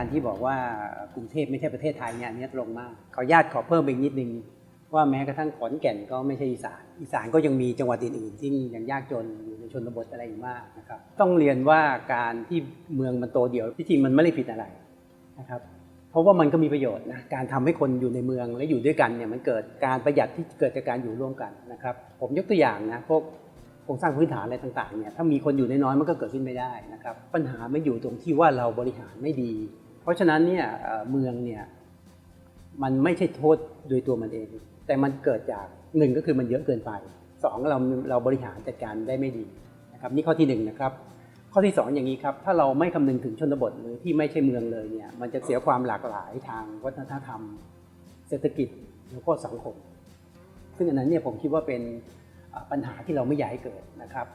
การที่บอกว่ากรุงเทพไม่ใช่ประเทศไทยเนี่ยอันนี้ตรงมากขอญาตขอเพิ่มไปอีกนิดนึงว่าแม้กระทั่งขอนแก่นก็ไม่ใช่อีสาน อีสานก็ยังมีจังหวัดอื่นๆที่ยังยากจนอยู่ในชนบทอะไรอยู่มากนะครับ ต้องเรียนว่าการที่เมืองมันโตเดี่ยวที่จริงมันไม่ได้ผิดอะไรนะครับ เพราะว่ามันก็มีประโยชน์นะการทำให้คนอยู่ในเมืองและอยู่ด้วยกันเนี่ยมันเกิดการประหยัดที่เกิดจากการอยู่ร่วมกันนะครับ ผมยกตัวอย่างนะพวกโครงสร้างพื้นฐานอะไรต่างๆเนี่ยถ้ามีคนอยู่น้อยๆมันก็เกิดขึ้นไม่ได้นะครับ ปัญหาไม่อยู่ตรงที่ว่าเราบริหารไม่ดี เพราะฉะนั้นเนี่ยเมืองเนี่ยมันไม่ใช่โทษโดยตัวมันเอง แต่มันเกิดจากหนึ่งก็คือมันเยอะเกินไปสองเราเราบริหารจัดการได้ไม่ดีนะครับนี่ข้อที่หนึ่งนะครับข้อที่สองอย่างนี้ครับถ้าเราไม่คำนึงถึงชนบทหรือที่ไม่ใช่เมืองเลยเนี่ยมันจะเสียความหลากหลายทางวัฒนธรรม เศรษฐกิจแล้วก็สังคม ซึ่งอันนั้นเนี่ยผมคิดว่าเป็นปัญหาที่เราไม่อยากให้เกิดนะครับ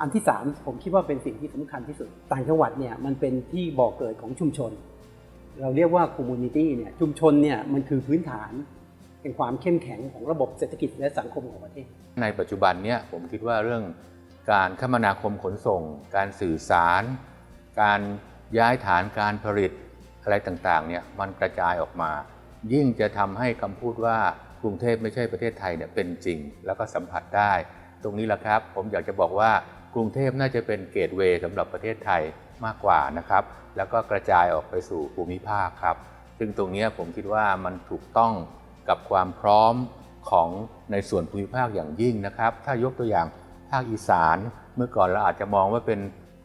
อันที่สามผมคิดว่าเป็นสิ่งที่สำคัญที่สุด ต่างจังหวัดเนี่ยมันเป็นที่บ่อกเกิดของชุมชน เราเรียกว่าคอมมูนิตี้เนี่ยชุมชนเนี่ยมันคือพื้นฐานเป็นความเข้มแข็งของระบบเศรษฐกิจและสังคมของประเทศ ในปัจจุบันเนี่ยผมคิดว่าเรื่องการคมนาคมขนส่ง การสื่อสาร การย้ายฐานการผลิตอะไรต่างๆเนี่ยมันกระจายออกมา ยิ่งจะทำให้คำพูดว่ากรุงเทพไม่ใช่ประเทศไทยเนี่ยเป็นจริง แล้วก็สัมผัสได้ ตรงนี้แหละครับ ผมอยากจะบอกว่า กรุงเทพน่าจะเป็นเกตเวย์สำหรับประเทศไทยมากกว่านะครับ แล้วก็กระจายออกไปสู่ภูมิภาคครับ ซึ่งตรงเนี้ยผมคิดว่ามันถูกต้องกับความพร้อมของในส่วนภูมิภาคอย่างยิ่งนะครับ ถ้ายกตัวอย่างภาคอีสานเมื่อก่อนเราอาจจะมองว่าเป็น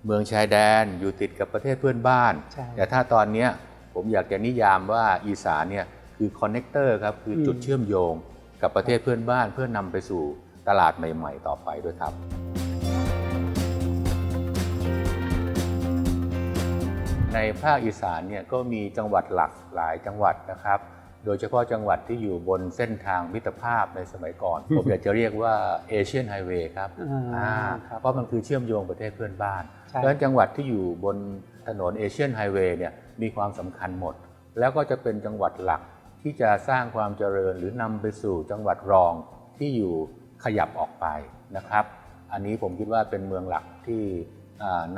เมืองชายแดนอยู่ติดกับประเทศเพื่อนบ้านใช่แต่ถ้าตอนเนี้ยผมอยากจะนิยามว่าอีสานเนี่ยคือคอนเนคเตอร์ครับคือจุดอืมเชื่อมโยงกับประเทศเพื่อนบ้าน เพื่อนำไปสู่ตลาดใหม่ ๆ ต่อไปด้วยครับ ในภาคอีสานเนี่ยก็มีจังหวัดหลักหลายจังหวัดนะครับ โดยเฉพาะจังหวัดที่อยู่บนเส้นทางมิตรภาพในสมัยก่อน ผมอยากจะเรียกว่าเอเชียนไฮเวย์ครับอ่าอ่าครับเพราะมันคือเชื่อมโยงประเทศเพื่อนบ้านใช่เพราะฉะนั้นจังหวัดที่อยู่บนถนนเอเชียนไฮเวย์เนี่ยมีความสำคัญหมด แล้วก็จะเป็นจังหวัดหลักที่จะสร้างความเจริญหรือนำไปสู่จังหวัดรองที่อยู่ขยับออกไปนะครับ อันนี้ผมคิดว่าเป็นเมืองหลักที่อ่า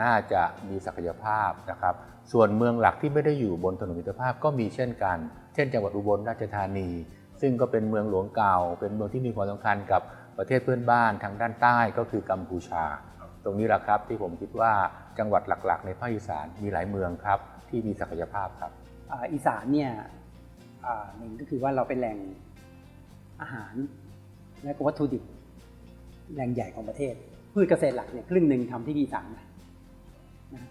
น่าจะมีศักยภาพนะครับ ส่วนเมืองหลักที่ไม่ได้อยู่บนถนนมิตรภาพก็มีเช่นกัน เช่นจังหวัดอุบลราชธานี ซึ่งก็เป็นเมืองหลวงเก่า เป็นเมืองที่มีความสำคัญกับประเทศเพื่อนบ้านทางด้านใต้ก็คือกัมพูชา ตรงนี้แหละครับที่ผมคิดว่าจังหวัดหลักๆ ในภาคอีสานมีหลายเมืองครับที่มีศักยภาพครับอีสานเนี่ยหนึ่งก็คือว่าเราเป็นแหล่งอาหารและวัตถุดิบแหล่งใหญ่ของประเทศพืชเกษตรหลักเนี่ยครึ่งหนึ่งทำที่อีสานนะ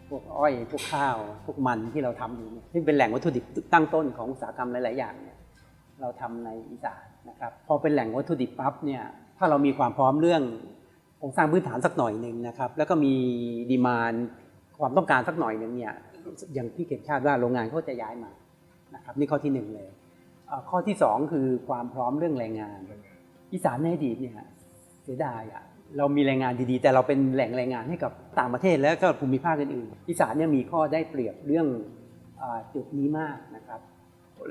พวกอ้อย พวกข้าว พวกมันที่เราทำอยู่เนี่ยซึ่งเป็นแหล่งวัตถุดิบตั้งต้นของอุตสาหกรรมหลาย ๆ อย่างเนี่ยเราทำในอีสานนะครับพอเป็นแหล่งวัตถุดิบปั๊บเนี่ยถ้าเรามีความพร้อมเรื่องโครงสร้างพื้นฐานสักหน่อยหนึ่งนะครับแล้วก็มีดีมานความต้องการสักหน่อยหนึ่งเนี่ยอย่างที่เก็บชาติว่าโรงงานเขาจะย้ายมานะครับนี่ข้อที่หนึ่งเลย ข้อที่สองคือความพร้อมเรื่องแรงงาน อีสานในอดีตเนี่ยเสียดายอะ เรามีแรงงานดีๆ แต่เราเป็นแหล่งแรงงานให้กับต่างประเทศและก็ภูมิภาคอื่นๆอีสานเนี่ยมีข้อได้เปรียบเรื่องอจุดนี้มากนะครับ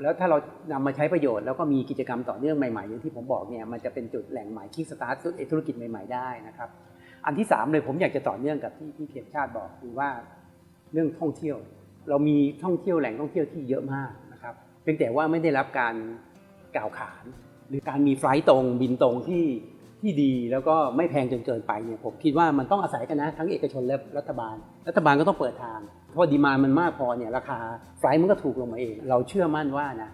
แล้วถ้าเรานำมาใช้ประโยชน์แล้วก็มีกิจกรรมต่อเนื่องใหม่ๆอย่างที่ผมบอกเนี่ยมันจะเป็นจุดแหล่งใหม่คิกสตาร์ทธุรกิจใหม่ ๆได้นะครับ อันที่สามเลยผมอยากจะต่อเนื่องกับที่ที่เขียนชาติบอกคือว่าเรื่องท่องเที่ยว เรามีท่องเที่ยวแหล่งท่องเที่ยวที่เยอะมากนะครับเพียงแต่ว่าไม่ได้รับการกล่าวขาน หรือการมีไฟล์ตรงบินตรงที่ ที่ดีแล้วก็ไม่แพงจนเกินไปเนี่ยผมคิดว่ามันต้องอาศัยกันนะทั้งเอกชนและรัฐบาล รัฐบาลก็ต้องเปิดทาง เพราะดีมามันมากพอเนี่ยราคาไฟล์มันก็ถูกลงมาเอง เราเชื่อมั่นว่านะ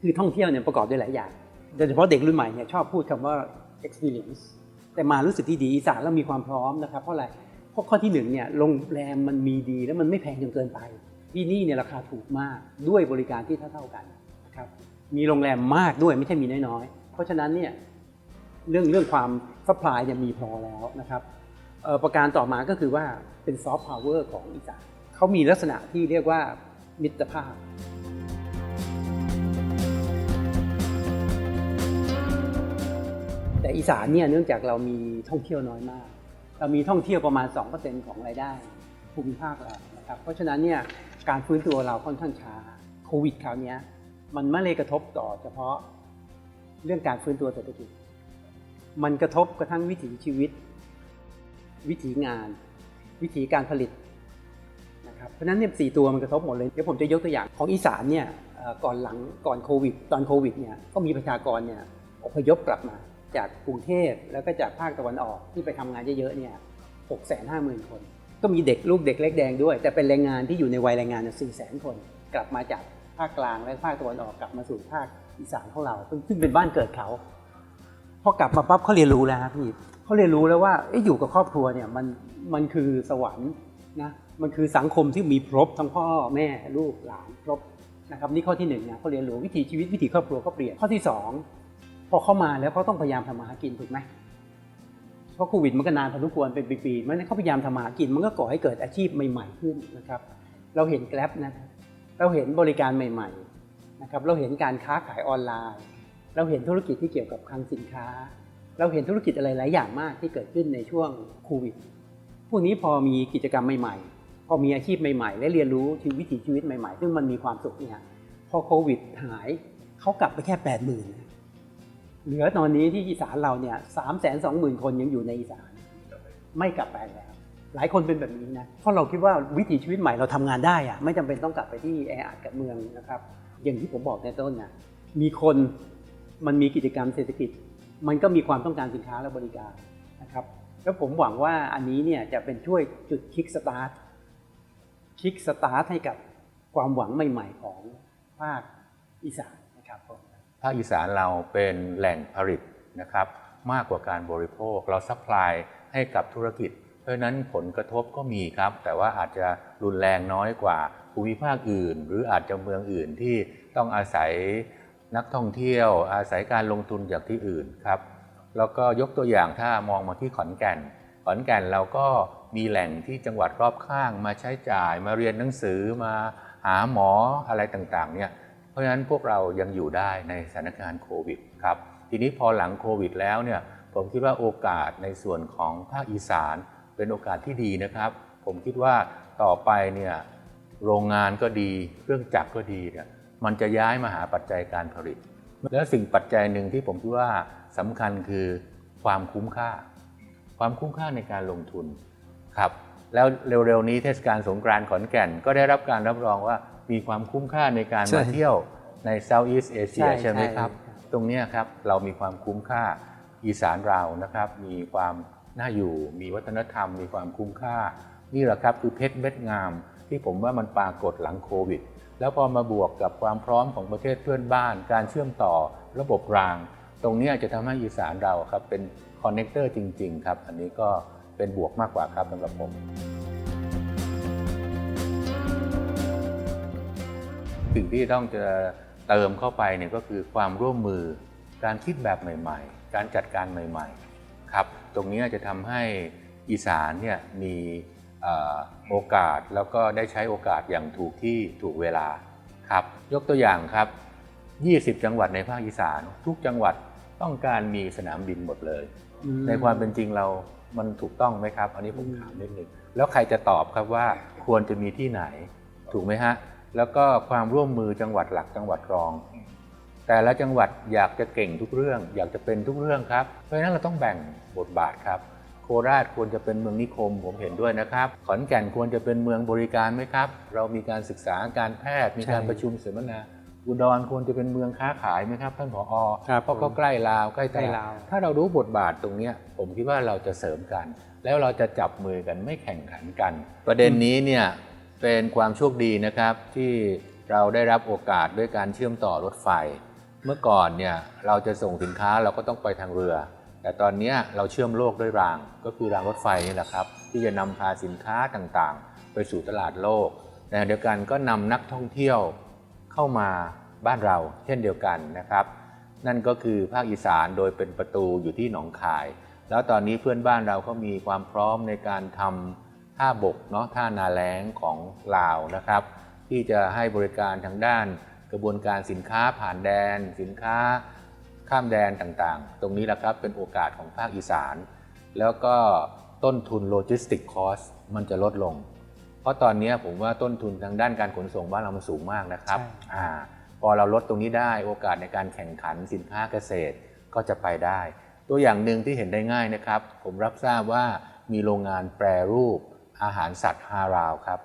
คือท่องเที่ยวเนี่ยประกอบด้วยหลายอย่างโดยเฉพาะเด็กรุ่นใหม่เนี่ยชอบพูดคำว่า experience แต่มารู้สึกที่ดีอีสานเรามีความพร้อมนะครับเพราะอะไรเพราะข้อที่หนึ่งเนี่ยโรงแรมมันมีดีแล้วมันไม่แพงจนเกินไป ที่นี่เนี่ยราคาถูกมากด้วยบริการที่เท่าๆกันนะครับมีโรงแรมมากด้วยไม่ใช่มีน้อยๆเพราะฉะนั้นเนี่ย เรื่องเรื่องความซัพพลายเนี่ยมีพอแล้วนะครับประการต่อมาก็คือว่าเป็นซอฟต์พาวเวอร์ของอีสานเขามีลักษณะที่เรียกว่ามิตรภาพ แต่อีสานเนี่ยเนื่องจากเรามีท่องเที่ยวน้อยมาก เรามีท่องเที่ยวประมาณ 2%ของรายได้ภูมิภาคเรานะครับเพราะฉะนั้นเนี่ยการฟื้นตัวเราค่อนข้างช้าโควิดคราวนี้มันไม่เลยกระทบต่อเฉพาะเรื่องการฟื้นตัวเศรษฐกิจ มันกระทบกระทั่งวิถีชีวิต วิถีงาน วิถีการผลิตนะครับเพราะฉะนั้นเนี่ยสี่ตัวมันกระทบหมดเลยเดี๋ยวผมจะยกตัวอย่างของอีสานเนี่ยก่อนหลังก่อนโควิด ตอนโควิดเนี่ยก็มีประชากรเนี่ยอพยพกลับมาจากกรุงเทพแล้วก็จากภาคตะวันออกที่ไปทำงานเยอะๆเนี่ยหกแสนห้าหมื่นคน ก็มีเด็กลูกเด็กเล็กแดงด้วย แต่เป็นแรงงานที่อยู่ในวัยแรงงานสี่แสนคน กลับมาจากภาคกลางและภาคตะวันออกกลับมาสู่ภาคอีสานของเราซึ่งเป็นบ้านเกิดเขา พอกลับมาปั๊บเขาเรียนรู้แล้วครับพี่เขาเรียนรู้แล้วว่าอยู่กับครอบครัวเนี่ยมันมันคือสวรรค์นะมันคือสังคมที่มีครบทั้งพ่อแม่ลูกหลานครบนะครับนี่ข้อที่หนึ่งนะเขาเรียนรู้วิถีชีวิตวิถีครอบครัวก็เปลี่ยนข้อที่สองพอเข้ามาแล้วเขาต้องพยายามทำมาหากินถูกไหมเพราะโควิดมันก็นานพอสมควรเป็นปีๆมันเขาพยายามทำมาหากินมันก็ก่อให้เกิดอาชีพใหม่ ๆขึ้นนะครับ เราเห็นแกร็บนะเราเห็นบริการใหม่ ๆนะครับ เราเห็นการค้าขายออนไลน์ เราเห็นธุรกิจที่เกี่ยวกับคลังสินค้า เราเห็นธุรกิจอะไรหลายอย่างมากที่เกิดขึ้นในช่วงโควิด พวกนี้พอมีกิจกรรมใหม่ๆ พอมีอาชีพใหม่ๆ และเรียนรู้ชีวิตชีวิตใหม่ๆ ซึ่งมันมีความสุขเนี่ยพอโควิดหายเขากลับไปแค่แปดหมื่นเหลือตอนนี้ที่อีสานเราเนี่ยสามแสนสองหมื่นคนยังอยู่ในอีสาน ไม่กลับไปแล้ว หลายคนเป็นแบบนี้นะ เพราะเราคิดว่าวิถีชีวิตใหม่เราทำงานได้อะไม่จำเป็นต้องกลับไปที่แออัดกับเมืองนะครับ อย่างที่ผมบอกในต้นนะมีคน มันมีกิจกรรมเศรษฐกิจ มันก็มีความต้องการสินค้าและบริการนะครับ แล้วผมหวังว่าอันนี้เนี่ยจะเป็นช่วยจุดคิกสตาร์ทคิกสตาร์ทให้กับความหวังใหม่ ๆ ของภาคอีสานนะครับผมภาคอีสานเราเป็นแหล่งผลิตนะครับมากกว่าการบริโภคเราซัพพลายให้กับธุรกิจ เพราะฉะนั้นผลกระทบก็มีครับ แต่ว่าอาจจะรุนแรงน้อยกว่าภูมิภาคอื่น หรืออาจจะเมืองอื่นที่ต้องอาศัย นักท่องเที่ยวอาศัยการลงทุนจากที่อื่นครับ แล้วก็ยกตัวอย่างถ้ามองมาที่ขอนแก่น ขอนแก่นเราก็มีแหล่งที่จังหวัดรอบข้างมาใช้จ่ายมาเรียนหนังสือมาหาหมออะไรต่างๆเนี่ยเพราะฉะนั้นพวกเรายังอยู่ได้ในสถานการณ์โควิดครับทีนี้พอหลังโควิดแล้วเนี่ยผมคิดว่าโอกาสในส่วนของภาคอีสานเป็นโอกาสที่ดีนะครับ ผมคิดว่าต่อไปเนี่ยโรงงานก็ดี เครื่องจักรก็ดีเนี่ย มันจะย้ายมาหาปัจจัยการผลิต และสิ่งปัจจัยหนึ่งที่ผมคิดว่าสำคัญคือความคุ้มค่า ความคุ้มค่าในการลงทุนครับแล้วเร็วๆนี้เทศกาลสงกรานต์ขอนแก่น ก็ได้รับการรับรองว่ามีความคุ้มค่าในการใช่มาเที่ยวใน Southeast Asia ใช่ใช่ไหมครับใช่ตรงเนี้ยครับเรามีความคุ้มค่าอีสานเรานะครับ มีความน่าอยู่ มีวัฒนธรรม มีความคุ้มค่า นี่แหละครับคือเพชรเม็ดงาม ที่ผมว่ามันปรากฏหลังโควิด แล้วพอมาบวกกับความพร้อมของประเทศเพื่อนบ้าน การเชื่อมต่อระบบราง ตรงนี้จะทำให้อีสานเราครับเป็นคอนเนคเตอร์จริง ๆ ครับ อันนี้ก็เป็นบวกมากกว่าครับสำหรับผมสิ่งที่ต้องจะเติมเข้าไปเนี่ยก็คือความร่วมมือ การคิดแบบใหม่ ๆ การจัดการใหม่ ๆ ครับ ตรงนี้จะทำให้อีสานเนี่ยมี โอกาสแล้วก็ได้ใช้โอกาสอย่างถูกที่ถูกเวลาครับ ยกตัวอย่างครับ 20 จังหวัดในภาคอีสานทุกจังหวัดต้องการมีสนามบินหมดเลยอืมในความเป็นจริงเรามันถูกต้องไหมครับ อันนี้ผมอืมถามนิดนึงแล้วใครจะตอบครับว่าควรจะมีที่ไหน ถูกไหมฮะ แล้วก็ความร่วมมือจังหวัดหลักจังหวัดรอง แต่ละจังหวัดอยากจะเก่งทุกเรื่อง อยากจะเป็นทุกเรื่องครับ เพราะฉะนั้นเราต้องแบ่งบทบาทครับ โคราชควรจะเป็นเมืองนิคม ผมเห็นด้วยนะครับ ขอนแก่นควรจะเป็นเมืองบริการไหมครับ เรามีการศึกษาการแพทย์ มีการใช่ประชุมเสวนาอุดรควรจะเป็นเมืองค้าขายไหมครับท่านผอครับเพราะก็ใกล้ลาวใกล้ตใกล้ลาลาวดถ้าเรารู้บทบาทตรงเนี้ยผมคิดว่าเราจะเสริมกัน แล้วเราจะจับมือกันไม่แข่งขันกัน ประเด็นนี้เนี่ยเป็นความโชคดีนะครับที่เราได้รับโอกาสด้วยการเชื่อมต่อรถไฟ เมื่อก่อนเนี่ยเราจะส่งสินค้าเราก็ต้องไปทางเรือ แต่ตอนนี้เราเชื่อมโลกด้วยราง ก็คือรางรถไฟนี่แหละครับ ที่จะนำพาสินค้าต่างๆ ไปสู่ตลาดโลกในขณะเดียวกันก็นำนักท่องเที่ยวเข้ามาบ้านเราเช่นเดียวกันนะครับ นั่นก็คือภาคอีสานโดยเป็นประตูอยู่ที่หนองคาย แล้วตอนนี้เพื่อนบ้านเราก็มีความพร้อมในการทำท่าบกเนาะท่านาแล้งของลาวนะครับ ที่จะให้บริการทางด้านกระบวนการสินค้าผ่านแดน สินค้า ข้ามแดนต่างๆ ตรงนี้แหละครับเป็นโอกาสของภาคอีสาน แล้วก็ต้นทุนโลจิสติกคอสมันจะลดลง เพราะตอนนี้ผมว่าต้นทุนทางด้านการขนส่งบ้านเรามันสูงมากนะครับใช่อ่าพอเราลดตรงนี้ได้โอกาสในการแข่งขันสินค้าเกษตรก็จะไปได้ ตัวอย่างหนึ่งที่เห็นได้ง่ายนะครับ ผมรับทราบว่ามีโรงงานแปรรูปอาหารสัตว์ฮาราวครับ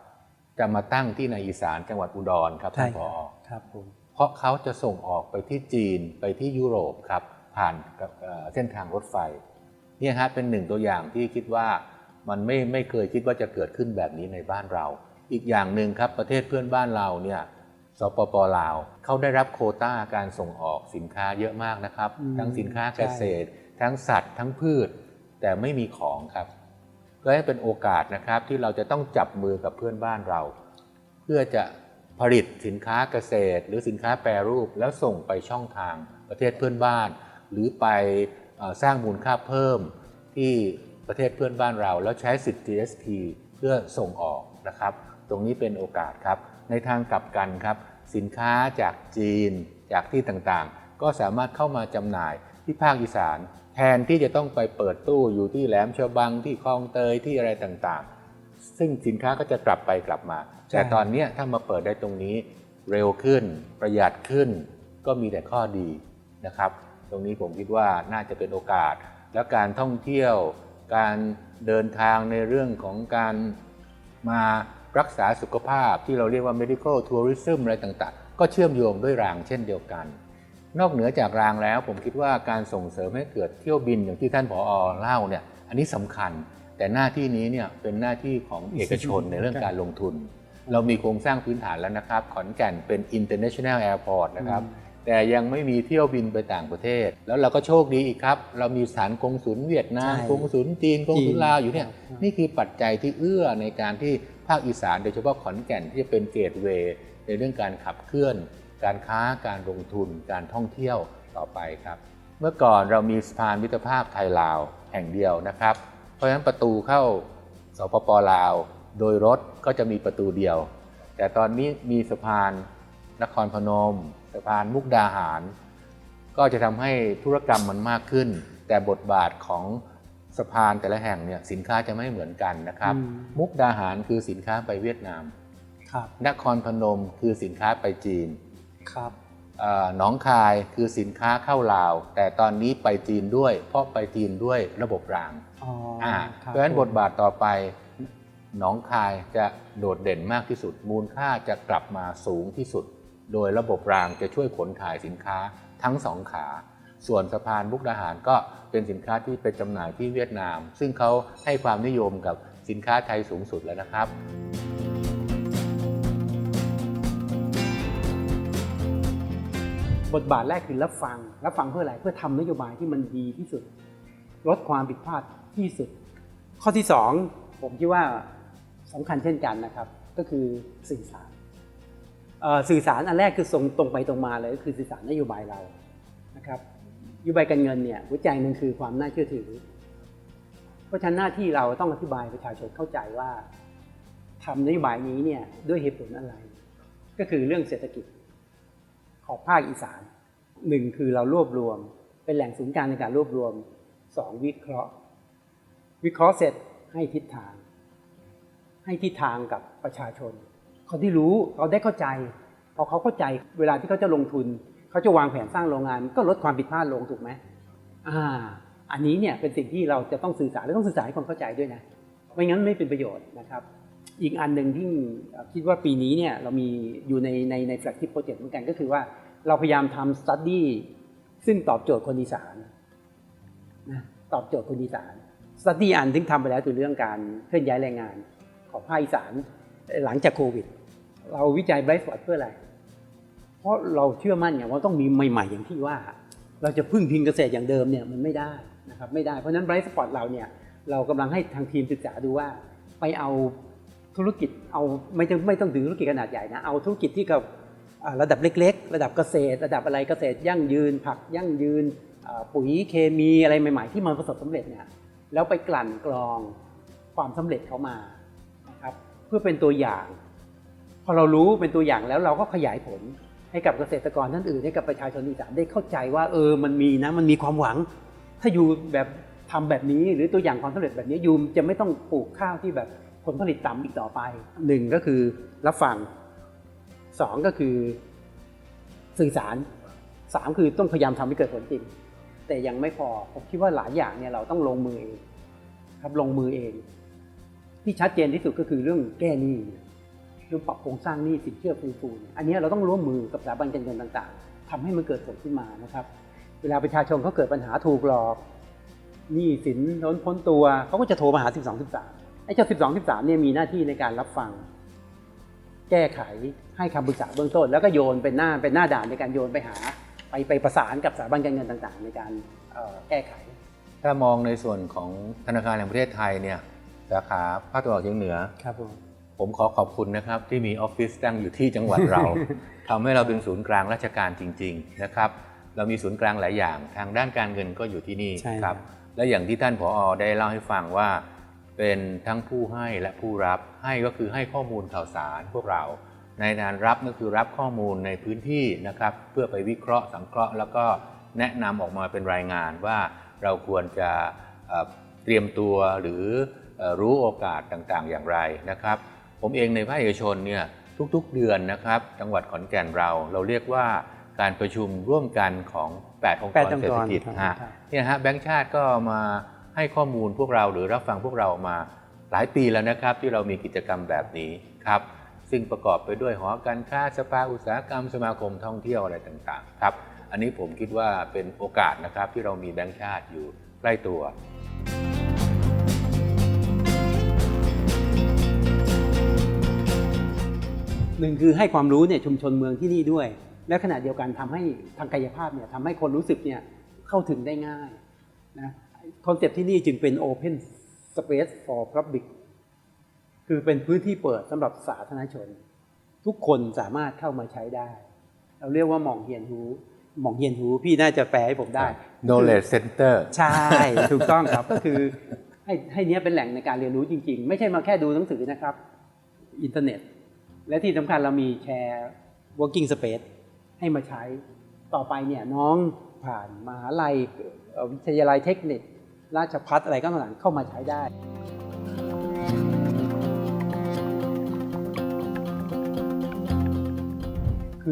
จะมาตั้งที่ในอีสานจังหวัดอุดรครับท่านผอครับผมเพ ราะเขาจะส่งออกไปที่จีนไปที่ยุโรปครับผ่านกับเอ่อเส้นทางรถไฟเนี่ยฮะเป็นหนึ่งตัวอย่างที่คิดว่ามันไม่ไม่เคยคิดว่าจะเกิดขึ้นแบบนี้ในบ้านเรา อีกอย่างหนึ่งครับประเทศเพื่อนบ้านเราเนี่ยสปปลาวเขาได้รับโควต้าการส่งออกสินค้าเยอะมากนะครับอืมทั้งสินค้าใช่เกษตร ทั้งสัตว์ทั้งพืช แต่ไม่มีของครับ ก็ให้เป็นโอกาสนะครับที่เราจะต้องจับมือกับเพื่อนบ้านเรา เพื่อจะ ผลิตสินค้าเกษตร หรือสินค้าแปรรูป แล้วส่งไปช่องทางประเทศเพื่อนบ้าน หรือไปอสร้างมูลค่าเพิ่มที่ประเทศเพื่อนบ้านเรา แล้วใช้สิทธิ GST เพื่อส่งออกนะครับ ตรงนี้เป็นโอกาสครับ ในทางกลับกันครับ สินค้าจากจีนจากที่ต่างๆ ก็สามารถเข้ามาจำหน่ายที่ภาคอีสาน แทนที่จะต้องไปเปิดตู้อยู่ที่แหลมฉบังที่คลองเตยที่อะไรต่างๆ ซึ่งสินค้าก็จะกลับไปกลับมาใช่แต่ตอนเนี้ยถ้ามาเปิดได้ตรงนี้เร็วขึ้น ประหยัดขึ้น ก็มีแต่ข้อดีนะครับ ตรงนี้ผมคิดว่าน่าจะเป็นโอกาส แล้วการท่องเที่ยว การเดินทางในเรื่องของการมารักษาสุขภาพที่เราเรียกว่า medical tourism อะไรต่างๆ ก็เชื่อมโยงด้วยรางเช่นเดียวกัน นอกเหนือจากรางแล้วผมคิดว่าการส่งเสริมให้เกิดเที่ยวบินอย่างที่ท่านผออเล่าเนี่ย อันนี้สำคัญ แต่หน้าที่นี้เนี่ยเป็นหน้าที่ของเอกชนในเรื่องการลงทุน เรามีโครงสร้างพื้นฐานแล้วนะครับ ขอนแก่นเป็น international airport นะครับ แต่ยังไม่มีเที่ยวบินไปต่างประเทศ แล้วเราก็โชคดีอีกครับ เรามีสถานกงสุลเวียดนามใช่กงสุลจีนกงสุลจีนลาวอยู่เนี่ยครับนี่คือปัจจัยที่เอื้อในการที่ภาคอีสาน โดยเฉพาะขอนแก่นที่จะเป็นเกตเวย์ในเรื่องการขับเคลื่อน การค้าการลงทุน การท่องเที่ยวต่อไปครับ เมื่อก่อนเรามีสะพานมิตรภาพไทยลาวแห่งเดียวนะครับเพ ราะฉะนั้นประตูเข้าสปปลาว โดยรถก็จะมีประตูเดียว แต่ตอนนี้มีสะพานนครพนม สะพานมุกดาหาร ก็จะทำให้ธุรกรรมมันมากขึ้น แต่บทบาทของสะพานแต่ละแห่งเนี่ยสินค้าจะไม่เหมือนกันนะครับอืมมุกดาหารคือสินค้าไปเวียดนามครับนครพนมคือสินค้าไปจีนครับเอ่อหนองคายคือสินค้าเข้าลาว แต่ตอนนี้ไปจีนด้วย เพราะไปจีนด้วยระบบราง อ๋ออ่าคบเพราะฉะนั้นผมบทบาทต่อไปหนองคายจะโดดเด่นมากที่สุด มูลค่าจะกลับมาสูงที่สุด โดยระบบรางจะช่วยขนถ่ายสินค้าทั้งสองขา ส่วนสะพานมุกดาหารก็เป็นสินค้าที่ไปจำหน่ายที่เวียดนาม ซึ่งเขาให้ความนิยมกับสินค้าไทยสูงสุดแล้วนะครับบทบาทแรกคือรับฟัง รับฟังเพื่ออะไร เพื่อทำนโยบายที่มันดีที่สุด ลดความผิดพลาด ที่สุด ข้อที่สองผมคิดว่าสำคัญเช่นกันนะครับ ก็คือสื่อสารสื่อสารอันแรกคือส่งตรงไปตรงมาเลยก็คือสื่อสารนโยบายเรานะครับนโยบายการเงินเนี่ยหัวใจหนึ่งคือความน่าเชื่อถือ เพราะฉะนั้นหน้าที่เราต้องอธิบายประชาชนเข้าใจว่าทำนโยบายนี้เนี่ยด้วยเหตุผลอะไร ก็คือเรื่องเศรษฐกิจของภาคอีสานหนึ่งคือเรารวบรวม เป็นแหล่งศูนย์กลางในการรวบรวมสองวิเคราะห์ วิเคราะห์เสร็จให้ทิศทาง ให้ทิศทางกับประชาชนคนที่รู้เขาได้เข้าใจพอเขาเข้าใจเวลาที่เขาจะลงทุน เขาจะวางแผนสร้างโรงงาน ก็ลดความผิดพลาดลงถูกไหมอ่า อันนี้เนี่ยเป็นสิ่งที่เราจะต้องสื่อสารและต้องสื่อสารให้คนเข้าใจด้วยนะไม่งั้นไม่เป็นประโยชน์นะครับ อีกอันหนึ่งที่คิดว่าปีนี้เนี่ยเรามีอยู่ในในในแฟลกชิพโปรเจกต์เหมือนกันก็คือว่าเราพยายามทำสตัดดี้ซึ่งตอบโจทย์คนอีสานนะตอบโจทย์คนอีสาน สตีอันที่ทำไปแล้วคือเรื่องการเคลื่อนย้ายแรงงานของภาคอีสานหลังจากโควิด เราวิจัยไบรท์สปอตเพื่ออะไร เพราะเราเชื่อมั่นอย่างว่าต้องมีใหม่ ๆ อย่างที่ว่า เราจะพึ่งพิงเกษตรอย่างเดิมเนี่ยมันไม่ได้นะครับไม่ได้เพราะนั้นไบรท์สปอตเราเนี่ยเรากำลังให้ทางทีมศึกษาดูว่า ไปเอาธุรกิจเอาไม่ต้องไม่ต้องถึงธุรกิจขนาดใหญ่นะเอาธุรกิจที่กับระดับเล็ก ๆ ระดับเกษตร ระดับอะไรเกษตรยั่งยืน ผักยั่งยืนปุ๋ยเคมีอะไรใหม่ ๆ ที่มันประสบสำเร็จเนี่ย แล้วไปกลั่นกรองความสำเร็จเขามานะครับเพื่อเป็นตัวอย่าง พอเรารู้เป็นตัวอย่างแล้วเราก็ขยายผลให้กับเกษตรกรท่านอื่นให้กับประชาชนอีสานได้เข้าใจว่าเออมันมีนะมันมีความหวัง ถ้าอยู่แบบทำแบบนี้หรือตัวอย่างความสำเร็จแบบนี้ยูมจะไม่ต้องปลูกข้าวที่แบบผลผลิตต่ำอีกต่อไปหนึ่งก็คือรับฟังสองก็คือสื่อสารสามคือต้องพยายามทำให้เกิดผลจริง แต่ยังไม่พอผมคิดว่าหลายอย่างเนี่ยเราต้องลงมือเองครับลงมือเอง ที่ชัดเจนที่สุดก็คือเรื่องแก้หนี้เรื่องปรับโครงสร้างหนี้สินเชื่อฟื้นฟูอันนี้เราต้องร่วมมือกับสถาบันการเงินต่าง ๆทำให้มันเกิดผลขึ้นมานะครับ เวลาประชาชนเขาเกิดปัญหาถูกหลอกหนี้สินล้นพ้นตัวเขาก็จะโทรมาหา 12 13ไอ้เจ้า 12 13เนี่ยมีหน้าที่ในการรับฟัง แก้ไขให้คำปรึกษาเบื้องต้น แล้วก็โยนเป็นหน้าเป็นหน้าด่านในการโยนไปหา ไปไปประสานกับสถาบันการเงินต่างๆ ในการเอ่อแก้ไข ถ้ามองในส่วนของธนาคารแห่งประเทศไทยเนี่ยสาขาภาคตะวันออกเฉียงเหนือครับผมผมขอขอบคุณนะครับที่มีออฟฟิศตั้งอยู่ที่จังหวัดเราทำให้เราเป็นศูนย์กลางราชการจริง ๆนะครับ เรามีศูนย์กลางหลายอย่าง ทางด้านการเงินก็อยู่ที่นี่ใช่คครัรับบและอย่างที่ท่านผอได้เล่าให้ฟังว่า เป็นทั้งผู้ให้และผู้รับให้ก็คือให้ข้อมูลข่าวสารพวกเรา ในการรับก็คือรับข้อมูลในพื้นที่นะครับ เพื่อไปวิเคราะห์สังเคราะห์ แล้วก็แนะนำออกมาเป็นรายงานว่าเราควรจะเอ่อเตรียมตัวหรือเอ่อรู้โอกาสต่างๆ อย่างไรนะครับ ผมเองในภาคเอกชนเนี่ยทุกๆเดือนนะครับ จังหวัดขอนแก่นเราเราเรียกว่าการประชุมร่วมกันของ 8 องค์กแปรดองค์กรเศรษฐกิจครับฮะครับเนี่ยฮะแบงค์ชาติก็มาให้ข้อมูลพวกเราหรือรับฟังพวกเรามาหลายปีแล้วนะครับ ที่เรามีกิจกรรมแบบนี้ครับ ซึ่งประกอบไปด้วยหอการค้าสภาอุตสาหกรรมสมาคมท่องเที่ยวอะไรต่างๆครับ อันนี้ผมคิดว่าเป็นโอกาสนะครับที่เรามีแบงค์ชาติอยู่ใกล้ตัวหนึ่งคือให้ความรู้เนี่ยชุมชนเมืองที่นี่ด้วย และขณะเดียวกันทำให้ทางกายภาพเนี่ยทำให้คนรู้สึกเนี่ยเข้าถึงได้ง่ายนะคอนเซปต์ที่นี่จึงเป็น Open Space for Public คือเป็นพื้นที่เปิดสำหรับสาธารณชน ทุกคนสามารถเข้ามาใช้ได้ เราเรียกว่าหม่องเฮียนฮูหม่องเฮียนฮูพี่น่าจะแปลให้ผมได้ knowledge center ใช่ ถูกต้องครับก็คือให้ให้เนี้ยเป็นแหล่งในการเรียนรู้จริง ๆ ไม่ใช่มาแค่ดูหนังสือนะครับ อินเทอร์เน็ต และที่สำคัญเรามีแชร์ working space ให้มาใช้ต่อไปเนี่ยน้องผ่านมหาลัยเอ่อวิทยาลัยเทคนิค ราชพัฒอะไรก็ต่างๆเข้ามาใช้ได้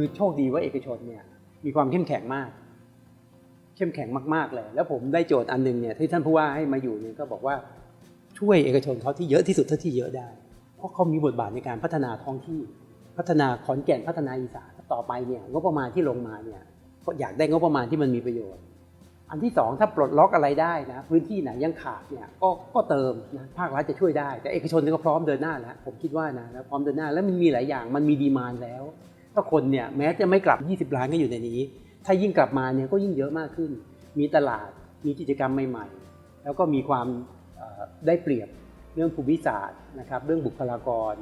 คือโชคดีว่าเอกชนเนี่ยมีความเข้มแข็งมาก เข้มแข็งมากๆเลย แล้วผมได้โจทย์อันหนึงเนี่ยที่ท่านผู้ว่าให้มาอยู่เนี่ยก็บอกว่าช่วยเอกชนเขาที่เยอะที่สุดเท่าที่เยอะได้ เพราะเขามีบทบาทในการพัฒนาท้องที่ พัฒนาขอนแก่นพัฒนาอีสานต่อไปเนี่ยงบประมาณที่ลงมาเนี่ยก็อยากได้งบประมาณที่มันมีประโยชน์ อันที่สองถ้าปลดล็อกอะไรได้นะพื้นที่ไหนยังขาดเนี่ยก็ก็เติมนะภาครัฐจะช่วยได้ แต่เอกชนก็พร้อมเดินหน้าแล้วผมคิดว่านะแล้วพร้อมเดินหน้าแล้วมันมีหลายอย่างมันมีดีมานแล้ว ถ้าคนเนี่ยแม้จะไม่กลับ 20 ล้านก็อยู่ในนี้ ถ้ายิ่งกลับมาเนี่ยก็ยิ่งเยอะมากขึ้น มีตลาด มีกิจกรรมใหม่ ๆ แล้วก็มีความเอ่อได้เปรียบเรื่องภูมิศาสตร์นะครับ เรื่องบุคลากร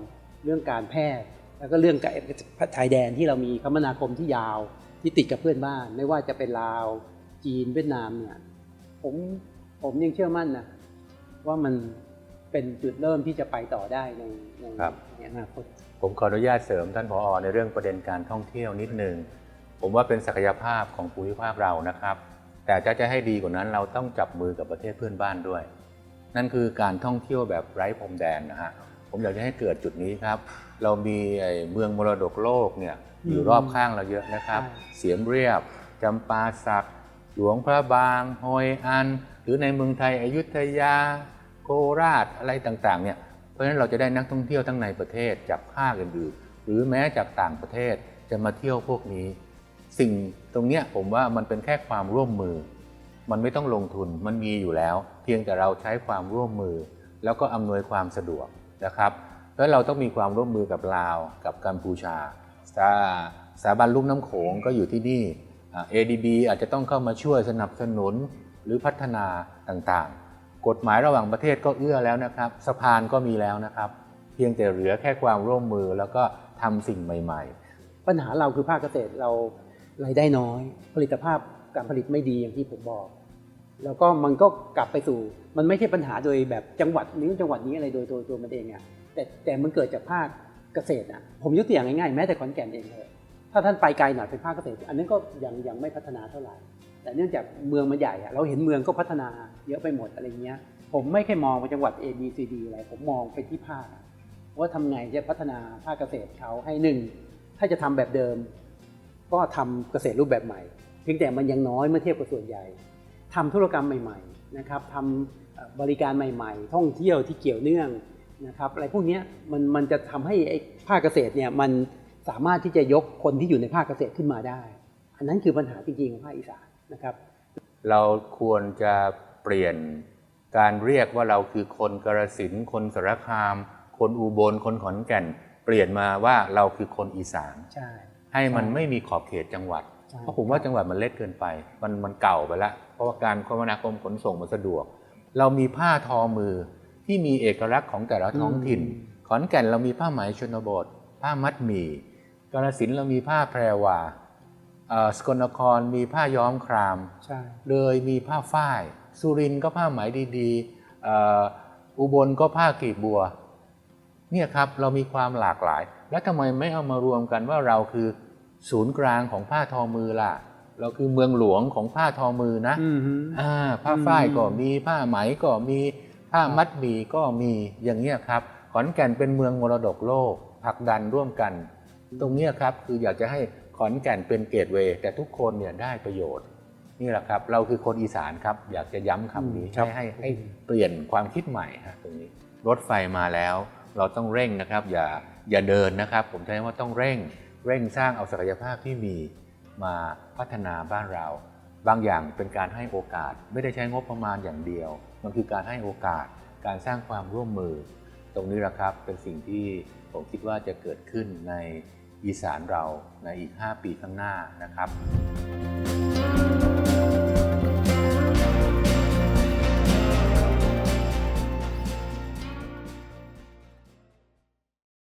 เรื่องการแพทย์ แล้วก็เรื่องการชายแดนที่เรามีคมนาคมที่ยาวที่ติดกับเพื่อนบ้าน ไม่ว่าจะเป็นลาว จีนเวียดนามเนี่ย ผมผมยังเชื่อมั่นนะว่ามันเป็นจุดเริ่มที่จะไปต่อได้ในในครับในอนาคต ผมขออนุญาตเสริมท่านผอในเรื่องประเด็นการท่องเที่ยวนิดนึงผมว่าเป็นศักยภาพของภูมิภาคเรานะครับ แต่ถ้าจะให้ดีกว่านั้นเราต้องจับมือกับประเทศเพื่อนบ้านด้วย นั่นคือการท่องเที่ยวแบบไร้พรมแดนนะฮะผมอยากจะให้เกิดจุดนี้ครับ เรามีไอ้เมืองมรดกโลกเนี่ยอยู่อืมรอบข้างเราเยอะนะครับใช่เสียมเรียบจำปาสัก หลวงพระบาง ฮอยอัน หรือในเมืองไทยอยุธยา โคราชอะไรต่างๆเนี่ยเพ ราะฉะนั้นเราจะได้นักท่องเที่ยวทั้งในประเทศจากภาคอื่นๆ หรือแม้จากต่างประเทศจะมาเที่ยวพวกนี้ สิ่งตรงนี้ผมว่ามันเป็นแค่ความร่วมมือ มันไม่ต้องลงทุนมันมีอยู่แล้ว เพียงแต่เราใช้ความร่วมมือ แล้วก็อำนวยความสะดวกนะครับแล้วเราต้องมีความร่วมมือกับลาวกับกัมพูชาสาสถาบันลุ่มน้ำโขงก็อยู่ที่นี่ ADB อาจจะต้องเข้ามาช่วยสนับสนุนหรือพัฒนาต่างๆ กฎหมายระหว่างประเทศก็เอื้อแล้วนะครับ สะพานก็มีแล้วนะครับ เพียงแต่เหลือแค่ความร่วมมือแล้วก็ทำสิ่งใหม่ ๆ ปัญหาเราคือภาคเกษตรเรารายได้น้อย ผลิตภาพการผลิตไม่ดีอย่างที่ผมบอก แล้วก็มันก็กลับไปสู่ มันไม่ใช่ปัญหาโดยแบบจังหวัดนี้จังหวัดนี้อะไรโดยตัวตัวมันเองอะแต่แต่มันเกิดจากภาคเกษตรอะผมยกตัวอย่างง่ายๆแม้แต่ขอนแก่นเองเลยถ้าท่านไปไกลหน่อยเป็นภาคเกษตร อันนั้นก็ยังยังไม่พัฒนาเท่าไหร่ แต่เนื่องจากเมืองมันใหญ่อะเราเห็นเมืองก็พัฒนา เยอะไปหมดอะไรเงี้ย ผมไม่แค่มองไปจังหวัด A B C D อะไร ผมมองไปที่ภาคว่าทำไงจะพัฒนาภาคเกษตรเขาให้หนึ่ง ถ้าจะทำแบบเดิม ก็ทำเกษตรรูปแบบใหม่เพียงแต่มันยังน้อยเมื่อเทียบกับส่วนใหญ่ทำธุรกรรมใหม่ๆนะครับทำบริการใหม่ๆ ท่องเที่ยวที่เกี่ยวเนื่องนะครับอะไรพวกนี้มันมันจะทำให้ภาคเกษตรเนี่ยมันสามารถที่จะยกคนที่อยู่ในภาคเกษตรขึ้นมาได้ อันนั้นคือปัญหาจริงๆของภาคอีสานนะครับ เราควรจะ เปลี่ยนการเรียกว่าเราคือคนกระสินธุ์คนสารคาม คนอุบลคนขอนแก่น เปลี่ยนมาว่าเราคือคนอีสานใช่ให้มันใช่ไม่มีขอบเขตจังหวัดใช่เพราะผมว่าจังหวัดมันเล็กเกินไป มันมันเก่าไปแล้วเพราะว่าการคมนาคมขนส่งมันสะดวก เรามีผ้าทอมือที่มีเอกลักษณ์ของแต่ละท้องถิ่น ขอนแก่นเรามีผ้าไหมชนบท ผ้ามัดหมี่กาฬสินธุ์เรามีผ้าแพรวาเอ่อสกลนครมีผ้าย้อมครามใช่เลยมีผ้าฝ้าย สุรินทร์ก็ผ้าไหมดีๆเอ่ออุบลก็ผ้ากลีบบัวเนี่ยครับเรามีความหลากหลาย แล้วทำไมไม่เอามารวมกันว่าเราคือศูนย์กลางของผ้าทอมือล่ะ เราคือเมืองหลวงของผ้าทอมือนะอืมฮึอ่าผ้าฝ้ายอืมก็มีผ้าไหมก็มีผ้ามัดหมี่ก็มีอย่างเงี้ยครับขอนแก่นเป็นเมืองมรดกโลกผลักดันร่วมกัน ตรงเนี้ยครับคืออยากจะให้ขอนแก่นเป็นเกตเวย์แต่ทุกคนเนี่ยได้ประโยชน์ นี่แหละครับ เราคือคนอีสานครับ อยากจะย้ำคำนี้ครัให้บให้ให้เปลี่ยนความคิดใหม่ฮะตรงนี้ รถไฟมาแล้ว เราต้องเร่งนะครับ อย่าอย่าเดินนะครับ ผมใช้คำว่าต้องเร่ง เร่งสร้างเอาศักยภาพที่มีมาพัฒนาบ้านเรา บางอย่างเป็นการให้โอกาส ไม่ได้ใช้งบประมาณอย่างเดียว มันคือการให้โอกาส การสร้างความร่วมมือ ตรงนี้แหละครับ เป็นสิ่งที่ผมคิดว่าจะเกิดขึ้นในอีสานเราในอีก 5 ปีข้างหน้านะครับ